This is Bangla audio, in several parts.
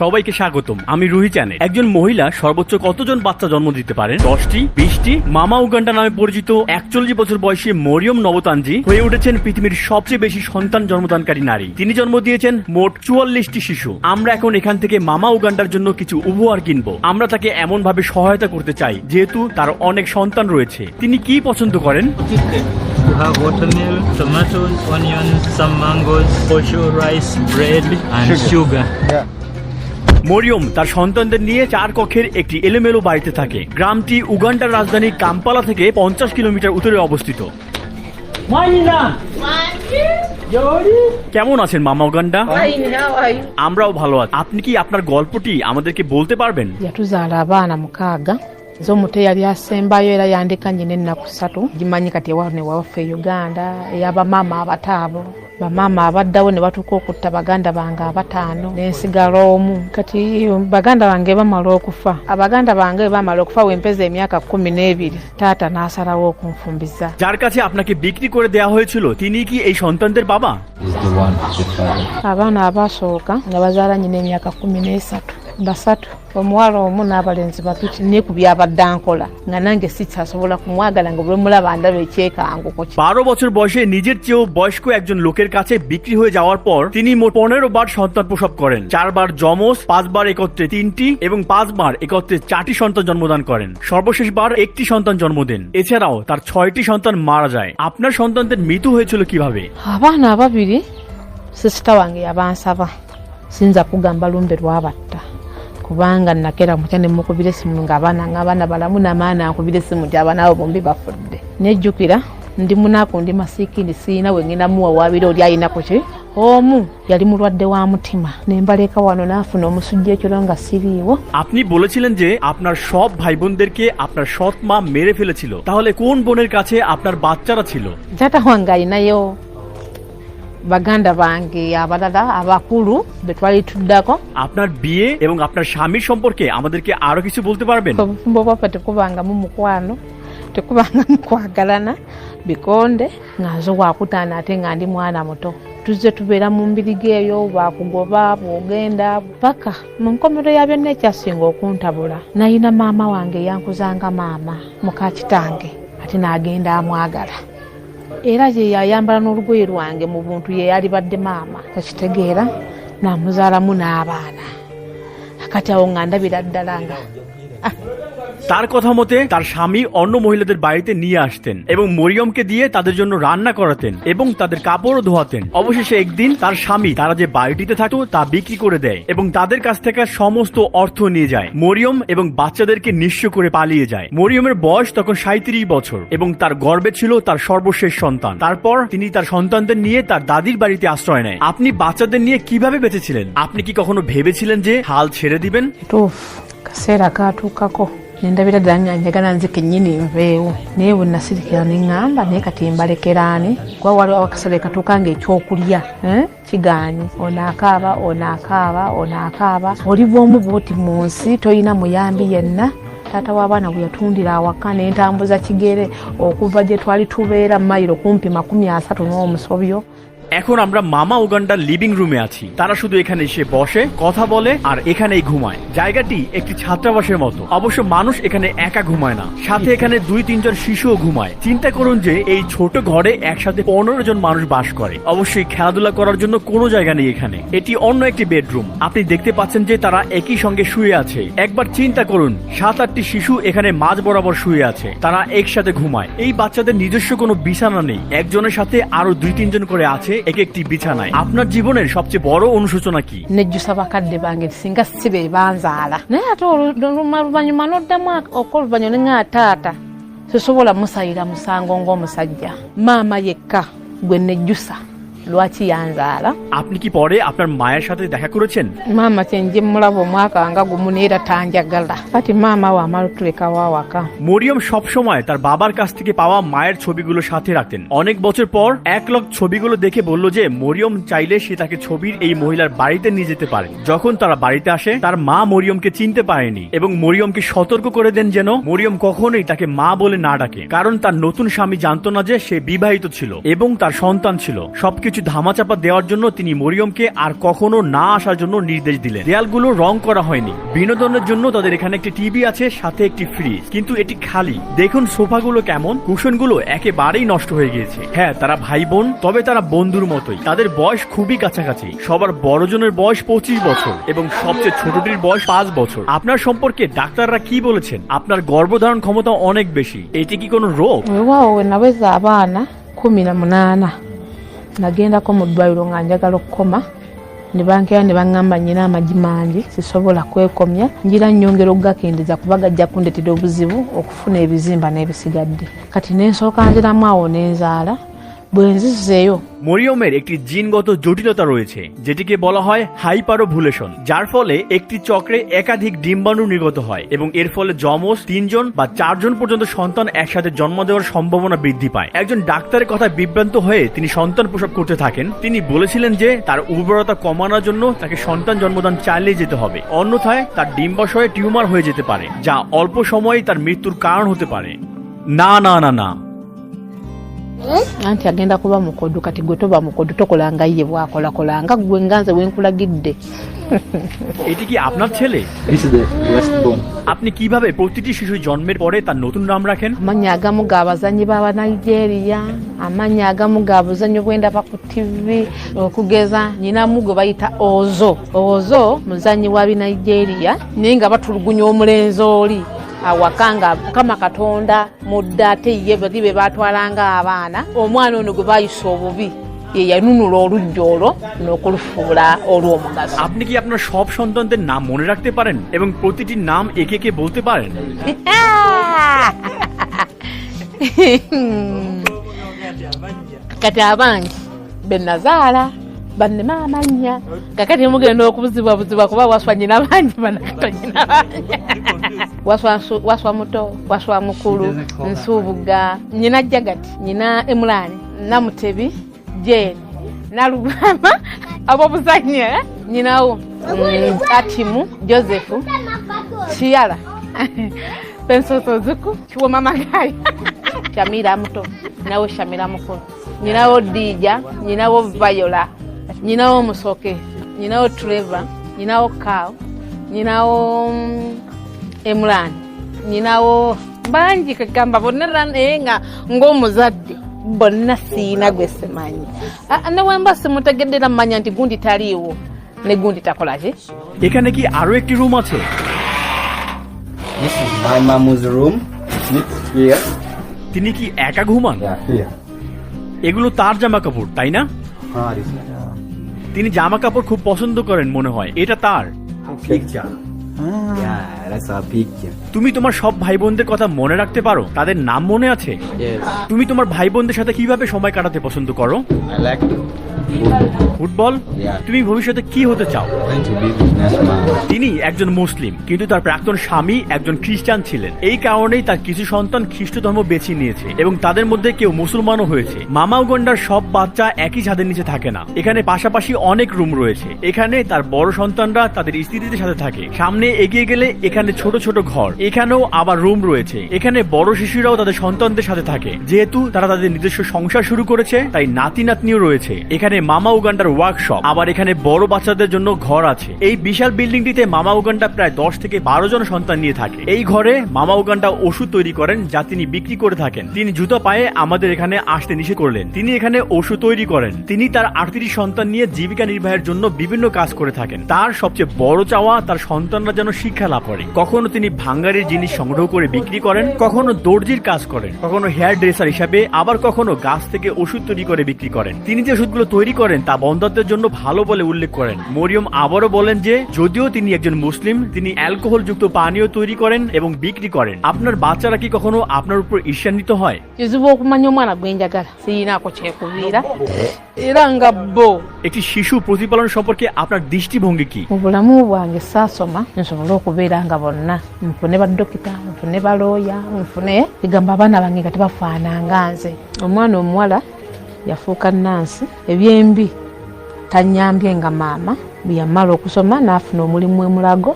সবাইকে স্বাগতম। আমি রুহি চ্যানেল। একজন মহিলা সর্বোচ্চ কতজন বাচ্চা জন্ম দিতে পারেন? দশটি বিশটি? মামা উগান্ডা নামে পরিচিত একচল্লিশ বছর বয়সী মরিয়ম নবতানজি হয়ে উঠেছেন পৃথিবীর সবচেয়ে বেশি সন্তান জন্মদানকারী নারী। তিনি জন্ম দিয়েছেন মোট চুয়াল্লিশটি শিশু। আমরা এখন এখান থেকে মামা উগান্ডার জন্য কিছু উপহার কিনবো। আমরা তাকে এমন ভাবে সহায়তা করতে চাই যেহেতু তার অনেক সন্তান রয়েছে। তিনি কি পছন্দ করেন? You have watermelon, tomatoes, onions, some mangoes, cashew rice, bread, and sugar. Mariam তার সন্তানদের নিয়ে চার কক্ষের একটি এলোমেলো বাড়িতে থাকে। গ্রামটি উগান্ডার রাজধানী কাম্পালা থেকে পঞ্চাশ কিলোমিটার উত্তরে অবস্থিত। কেমন আছেন মামা উগান্ডা? আমরাও ভালো আছি। আপনি কি আপনার গল্পটি আমাদেরকে বলতে পারবেন? Zomuto eyali asembayo era yandekanye nenaku satu gimanyi kati ewaffe uganda eyabamaama abataabo bamaama abaddawo ne batuuka okutta baganda bange abataano nensigala omu kati baganda bange bamala okufa abaganda bange bamala okufa wempeza emyaka kumi n'ebiri taata n'asalawo okunfumbiza যার কাছে আপনাকে বিক্রি করে দেওয়া হয়েছিল তিনি কি এই সন্তানদের বাবা abaana abaasooka nga bazaala nyina emyaka kumi n'esatu basatu omuwala omu n'abalenzi batuki nekubyabadde ankola nga nange sikyasobola kumwagala nga bwemulaba ndaba ekyekanguko বারো বছর বয়সে নিজের চেয়েও বয়স্ক একজন লোকের কাছে বিক্রি হয়ে যাওয়ার পর তিনি মোট পনেরো বার সন্তান প্রসব করেন চারবার জমস পাঁচবার একত্রে তিনটি এবং পাঁচবার একত্রে চারটি সন্তান জন্মদান করেন। সর্বশেষ বার একটি সন্তান জন্ম দেন। এছাড়াও তার ছয়টি সন্তান মারা যায়। আপনার সন্তানদের মৃত্যু হয়েছিল কীভাবে? আবা না বাবা বিরি সিস্টার আবার সিনজা কুগাম্বা লুন্ডের বাবা kubanga nakera mutya nemukubira esimu ngaabaana ngaabaana balamu namaana ankubira esimu nti abaana abo bombi bafudde nejjukira ndi munaku ndi masiikini siina wengenda muwawaabira oli ayinaku ki omu yali mulwadde wa mutima nembaleka wano naafuna omusujja ekiro nga siriiwo আপনি বলেছিলেন যে আপনার সব ভাই বোনদেরকে আপনার সৎ মা মেরে ফেলেছিল তাহলে কোন বোনের কাছে আপনার বাচ্চারা ছিল taata wange alinayo baganda bange abalala abakulu be twali tuddako আপনার বিয়ে এবং আপনার স্বামীর সম্পর্কে আমাদেরকে আরো কিছু বলতে পারবেন obufumbo bwaffe tekubangamu mukwano tekubangamu kwagalana bikonde nga nze wakutaana ate nga ndi mwana muto tuzze tubeera mu mbiriga eyo bakugoba bwogenda paka mu nkomero ya byonna ekyasinga okuntabula nayina maama wange eyankuzanga maama muka kitange ate n'agenda amwagala Era ye yayambala n'olugoye lwange mu buntu ye yalibadde maama. Kakitegeera namuzaalamu n'abaana. Kati awo nga ndabira ddala nga তার কথা মতে, তার স্বামী অন্য মহিলাদের বাড়িতে নিয়ে আসতেন এবং মরিয়মকে দিয়ে তাদের জন্য রান্না করাতেন এবং তাদের কাপড়ও ধোয়াতেন। অবশেষে একদিন তার স্বামী তারা যে বাড়িটিতে থাকতো তা বিক্রি করে দেয় এবং তাদের কাছ থেকে সমস্ত অর্থ নিয়ে যায়। মরিয়ম এবং বাচ্চাদেরকে নিঃস্ব করে পালিয়ে যায়। মরিয়মের বয়স তখন সাঁত্রিশ বছর এবং তার গর্বে ছিল তার সর্বশেষ সন্তান। তারপর তিনি তার সন্তানদের নিয়ে তার দাদির বাড়িতে আশ্রয় নেয়। আপনি বাচ্চাদের নিয়ে কীভাবে বেঁচেছিলেন? আপনি কি কখনো ভেবেছিলেন যে হাল ছেড়ে দিবেন? Nendabira ddala nga njagala nze kennyini nveewo naye bwe nasirikira ne ŋŋamba naye kati mbalekeraani kuba waliwo akasale katuuka nga ekyokulya eh, kigaanye onaakaaba onaakaaba onaakaaba oli bwomu bwoti mu nsi tolina muyambi yenna. Taata w'abaana bwe yatundira awaka nentambuza kigere okuva gye twali tubeera mayiro kumpi makumi asatu n'omusobyo এখন আমরা মামা উগান্ডার লিভিং রুমে আছি। তারা শুধু এখানে এসে বসে, কথা বলে আর এখানেই ঘুমায়। জায়গাটি একটি ছাত্রাবাসের মতো। অবশ্য মানুষ এখানে একা ঘুমায় না। সাথে এখানে দুই তিনজন শিশুও ঘুমায়। চিন্তা করুন যে এই ছোট ঘরে একসাথে পনেরো জন মানুষ বাস করে। অবশ্যই খেলাধুলা করার জন্য কোনো জায়গা নেই এখানে। এটি অন্য একটি বেডরুম। আপনি দেখতে পাচ্ছেন যে তারা একই সঙ্গে শুয়ে আছে। একবার চিন্তা করুন, সাত আটটি শিশু এখানে মাঝ বরাবর শুয়ে আছে। তারা একসাথে ঘুমায়। এই বাচ্চাদের নিজস্ব কোনো বিছানা নেই। একজনের সাথে আরও দুই তিনজন করে আছে এক একটি বিছানায় আপনার জীবনের সবচেয়ে বড় অনুশোচনা কি nejjusa bakadde bange singa si be banzaala naye ate olu- oluma- luvannyuma n'oddamu ak- okwoluvannyuma ne ŋŋa taata sisobola musayira musango ng'omusajja maama yekka gwe nejjusa lwaki yanzaala? আপনি কি পরে আপনার মায়ের সাথে দেখা করেছেন maama kyenje mulaba omwaka nga gumu neera tanjagala. Kati maama waamala otulekawo awaka Mariam সবসময় তার বাবার কাছ থেকে পাওয়া মায়ের ছবিগুলো সাথে রাখতেন অনেক বছর পর এক লোক ছবিগুলো দেখে বলল যে মরিয়ম চাইলে সে তাকে ছবির এই মহিলার বাড়িতে নিয়ে যেতে পারে যখন তারা বাড়িতে আসে তার মা মরিয়মকে চিনতে পারেনি এবং মরিয়মকে সতর্ক করে দেন যেন মরিয়ম কখনোই তাকে মা বলে না ডাকে কারণ তার নতুন স্বামী জানতো না যে সে বিবাহিত ছিল এবং তার সন্তান ছিল সবকিছু সবকিছু ধামাচাপা দেওয়ার জন্য তিনি মরিয়মকে আর কখনো না আসার জন্য নির্দেশ দিলেন। দেয়ালগুলো রং করা হয়নি। বিনোদনের জন্য তাদের এখানে একটি টিভি আছে, সাথে একটি ফ্রিজ কিন্তু এটি খালি। দেখুন সোফাগুলো কেমন। কুশনগুলো একেবারেই নষ্ট হয়ে গিয়েছে। হ্যাঁ তারা ভাই বোন তবে তারা বন্ধুর মতোই। তাদের বয়স খুবই কাছাকাছি। সবার বড়জনের বয়স পঁচিশ বছর এবং সবচেয়ে ছোটটির বয়স পাঁচ বছর। আপনার সম্পর্কে ডাক্তাররা কি বলেছেন? আপনার গর্ভধারণ ক্ষমতা অনেক বেশি। এটি কি কোনো রোগ? Nagendako mu ddwaliro nga njagala okukoma ne bankera ne baŋŋamba nnyina amagi mangi sisobola kwekomya. Ngira nnyongera okugakendeeza kuba gajja kundetera obuzibu okufuna ebizimba n'ebisigadde. Kati nensooka nziramu awo n'enzaala মরিয়মের একটি জিনগত জটিলতা রয়েছে, যেটিকে বলা হয় হাইপারোভুলেশন, যার ফলে একটি চক্রে একাধিক ডিম্বাণু নির্গত হয় এবং এর ফলে যমজ তিনজন বা চারজন পর্যন্ত সন্তান একসাথে জন্ম দেওয়ার সম্ভাবনা বৃদ্ধি পায়। একজন ডাক্তারের কথা বিভ্রান্ত হয়ে তিনি সন্তান প্রসব করতে থাকেন। তিনি বলেছিলেন যে তার উর্বরতা কমানোর জন্য তাকে সন্তান জন্মদান চালিয়ে যেতে হবে, অন্যথায় তার ডিম্বাশয়ে টিউমার হয়ে যেতে পারে, যা অল্প সময়ে তার মৃত্যুর কারণ হতে পারে। না না না না। anti agenda kuba mukodo kati gwe toba mukodo tokolanga ye bwakolakolanga gwe nganze wenkulagidde এটি কি আপনার ছেলে This is the west bone. আপনি কিভাবে প্রতিটি শিশু জন্মের পরে তার নতুন নাম রাখেন amannya agamu ga bazanyi b'abanigeria amannya agamu ga buzanyi bwendaba ku tivi okugeza nyinamu gwe bayita ozo ozo muzanyi wa binigeria naye nga batulugunya omulenzi oli awaka nga mukama katonda mudde ate ye bali be batwalanga abaana omwana ono gwe bayisa obubi ye yanunula olujja olwo n'okulufuula olw'omugaso আপনি কি আপনার সব সন্তানদের নাম মনে রাখতে পারেন এবং প্রতিটি নাম একে একে বলতে পারেন kati abangi benazaala bannema amannya kakati mugenda okubuzibwabuzibwa kuba waswa nyina bangi banakato nyina bangi waswa muto waswa mukulu nsuubuga nyina jagati nyina emulani namutebi jeni nalugama abobuzanye nyinawo mm, atimu josefu kiyala pensosoziku kiwoma magayi shamira muto nyinawo shamira mukulu. Nyinawo dija nyinawo vayola nyinawo musoke nyinawo treva nyinawo kaw nyinawo mm, emulani nyinawo bangi kagamba bonna era naye nga ng'omuzadde bonna siina gwe simanyi Ah, newemba simutegeddera mumanya nti gundi taliiwo ne gundi takolaki এখানে কি আরও একটি রুম আছে This is my mom's room. Sleeps here. তিনি কি একা ঘুমান Yeah, here. এগুলো তার জামা কাপড় তাই না Ah, this তিনি জামা কাপড় খুব পছন্দ করেন মনে হয়। এটা তার। Picture. Yeah, that's a picture. তুমি তোমার সব ভাই বোনদের কথা মনে রাখতে পারো? তাদের নাম মনে আছে? Yes. তুমি তোমার ভাই বোনদের সাথে কীভাবে সময় কাটাতে পছন্দ করো? I like to football. Football? Yeah. তুমি ভবিষ্যতে কি হতে চাও? Going to be businessman. তিনি একজন মুসলিম কিন্তু তার প্রাক্তন স্বামী একজন খ্রিস্টান ছিলেন। এই কারণেই তার কিছু সন্তান খ্রিস্ট ধর্ম বেছে নিয়েছে এবং তাদের মধ্যে কেউ মুসলমানও হয়েছে। মামা উগন্ডার সব বাচ্চা একই ছাদের নিচে থাকে না। এখানে পাশাপাশি অনেক রুম রয়েছে। এখানে তার বড় সন্তানরা তাদের স্ত্রীদের সাথে থাকে। সামনে এগিয়ে গেলে এখানে ছোট ছোট ঘর। এখানেও আবার রুম রয়েছে। এখানে বড় শিশুরাও তাদের সন্তানদের সাথে থাকে। যেহেতু তারা তাদের নিজস্ব সংসার শুরু করেছে, তাই নাতি নাতনিও রয়েছে। এখানে মামা উগান্ডার ওয়ার্কশপ আবার এখানে বড় বাচ্চাদের জন্য ঘর আছে। এই বিশাল বিল্ডিংটিতে মামা উগান্ডা প্রায় দশ থেকে বারো জন সন্তান নিয়ে থাকে। এই ঘরে মামা উগান্ডা ওষুধ তৈরি করেন, যা তিনি বিক্রি করে থাকেন। তিনি জুতো পায়ে আমাদের এখানে আসতে নিষেধ করলেন। তিনি এখানে ওষুধ তৈরি করেন। তিনি তার আটত্রিশ সন্তান নিয়ে জীবিকা নির্বাহের জন্য বিভিন্ন কাজ করে থাকেন। তার সবচেয়ে বড় চাওয়া তার সন্তানরা যেন শিক্ষা লাভ করে। কখনো তিনি ভাঙ্গারির জিনিস সংগ্রহ করে বিক্রি করেন, কখনো দর্জির কাজ করেন, কখনো হেয়ার ড্রেসার হিসাবে, আবার কখনো গাছ থেকে ওষুধ তৈরি করে বিক্রি করেন। তিনি যে ওষুধগুলো তৈরি করেন তা বন্ধাত্মের জন্য ভালো বলে উল্লেখ করেন। মরিয়ম আবারও বলেন যে, যদিও তিনি একজন মুসলিম, তিনি অ্যালকোহল যুক্ত পানীয় তৈরি করেন এবং বিক্রি করেন। আপনার বাচ্চারা কি কখনো আপনার উপর ঈর্ষান্বিত হয়? একটি শিশু প্রতিপালন সম্পর্কে আপনার দৃষ্টিভঙ্গি কি? Nsobole okubeera nga bonna. Nfune badokita nfune balooya nfune egamba abaana bange nga tebafaananga nze. Omwana omuwala yafuuka nansi ebyembi tanyambye nga maama bwe yamala okusoma n'afuna omulimu emulago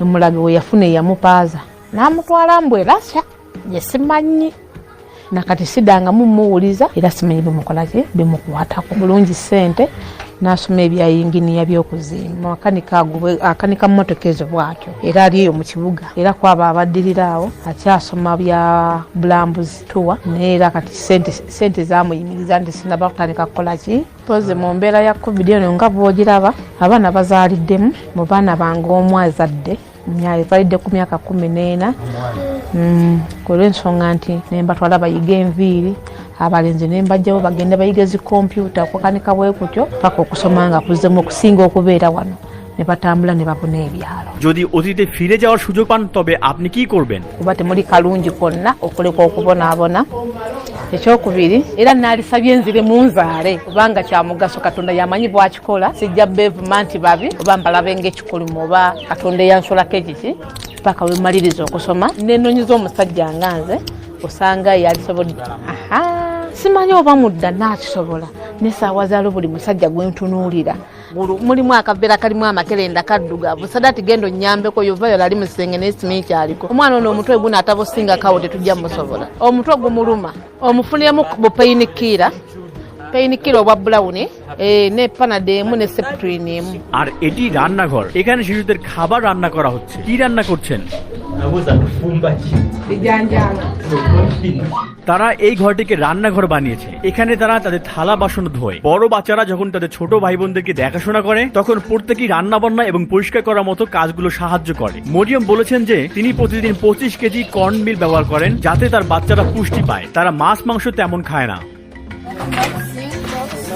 emulago we yafuna eyamupaaza. N'amutwala mbwe rasya gye simanyi. Nakati sidangamu mumuwuliza era simanyi bimukolaki bimukwatako bulungi sente nasoma ebyayinginiya byokuzimba makanika akanika mmotoka ezo bwatyo. Era ali eyo mu kibuga era kwaba abaddirira awo akyasoma bya bulambuzi tuwa naye era kati sente, zamuyimiriza nti sinaba kutandika kukolaki pozi mu mbeera ya covid eno nga bwogiraba abaana bazaaliddemu mu baana bange omu azadde validde ku myaka kumi n'ena. Mm, olw'ensonga nti nembatwala bayiga enviiri abalenzi nembajjawo bagende bayiga zi kompyuta okukanika bwe kutyo paka okusoma nga kuzzemu okusinga okubeera wano ne batambula ne babuna ebyalo যদি অতীতে ফিরে যাওয়ার সুযোগ পান তবে আপনি কি করবেন kuba temuli kalungi konna okuleka okubonaabona ekyokubiri era naalisabye nzire munzaale kubanga kya mugaso katonda yamanyi bwakikola sijja beevuma nti babi oba mbalabe ngaekikulumu oba katonda eyansolako ekiki paka wemaliriza okusoma nenonyiza omusajja nga nze osanga yalisobodde aha Simanyi oba mudda nakisobola. Nesaawa zaalo buli musajja gwentunuulira Bulu- mulimu akaveera kalimu amakerenda kaddugavu sadati genda onyambeko yovayo lali musenge nesimanyi kyaliko omwana ono omutwe guno atabusinga kawo tetujja musobola. Omutwe gumuluma. Omufuniremu bupeinikira eh, ne panada emu ne septrin emu আর এটি রান্নাঘর। এখানে শিশুদের খাবার রান্না করা হচ্ছে। কি রান্না করছেন? তারা এই ঘরটিকে রান্নাঘর বানিয়েছে। এখানে তারা তাদের থালা বাসন ধোয়। বড় বাচ্চারা যখন তাদের ছোট ভাই বোনদেরকে দেখাশোনা করে তখন প্রত্যেকেই রান্না বান্না এবং পরিষ্কার করার মতো কাজগুলো সাহায্য করে। মরিয়ম বলেছেন যে তিনি প্রতিদিন পঁচিশ কেজি কর্ন মিল ব্যবহার করেন যাতে তার বাচ্চারা পুষ্টি পায়। তারা মাছ মাংস তেমন খায় না।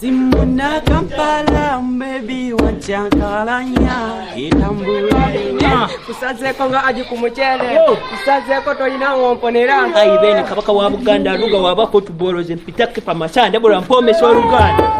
Timuna Kampala mbebi wacyankalanya itambula kusazeko nga aji kumuchele. Kusazeko tolina womponera aibene kabaka wa buganda aluga waba football ze mpitake pamasande bula mpomesa oluganda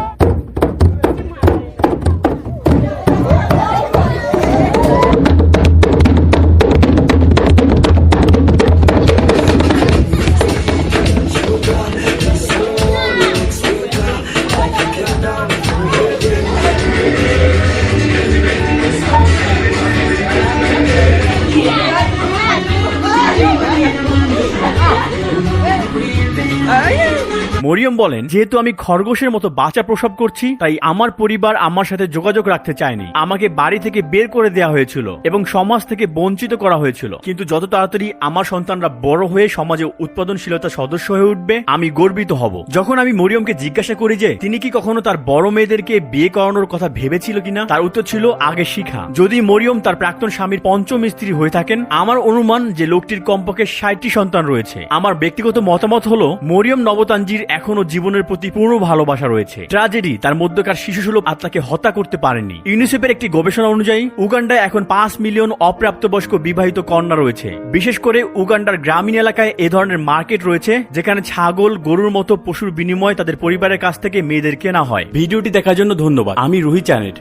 বলেন, যেহেতু আমি খরগোশের মতো বাচ্চা প্রসব করছি, তাই আমার পরিবার আমার সাথে যোগাযোগ রাখতে চায়নি। আমাকে বাড়ি থেকে বের করে দেওয়া হয়েছিল এবং সমাজ থেকে বঞ্চিত করা হয়েছিল। কিন্তু যত তাড়াতাড়ি আমার সন্তানরা বড় হয়ে সমাজে উৎপাদনশীলতা সদস্য হয়ে উঠবে, আমি গর্বিত হব। যখন আমি মরিয়মকে জিজ্ঞাসা করি যে, তিনি কি কখনো তার বড় মেয়েদেরকে বিয়ে করানোর কথা ভেবেছিল কিনা? তার উত্তর ছিল, আগে শিখা। যদি মরিয়ম তার প্রাক্তন স্বামীর পঞ্চম স্ত্রী হয়ে থাকেন, আমার অনুমান যে লোকটির কমপক্ষে ষাটটি সন্তান রয়েছে। আমার ব্যক্তিগত মতামত হলো, মরিয়ম নবতাঞ্জির এখনও জীবনের প্রতি পূর্ণ ভালোবাসা রয়েছে। ট্রাজেডি, তার মধ্যকার শিশুসুলভ আত্মাকে হত্যা করতে পারেনি। ইউনিসেফের একটি গবেষণা অনুযায়ী, উগান্ডায় এখন পাঁচ মিলিয়ন অপ্রাপ্তবয়স্ক বিবাহিত কন্যা রয়েছে। বিশেষ করে উগান্ডার গ্রামীণ এলাকায় এ ধরনের মার্কেট রয়েছে, যেখানে ছাগল, গরুর মতো পশুর বিনিময়ে তাদের পরিবারের কাছ থেকে মেয়েদের কেনা হয়। ভিডিওটি দেখার জন্য ধন্যবাদ। আমি রুহি চ্যানেট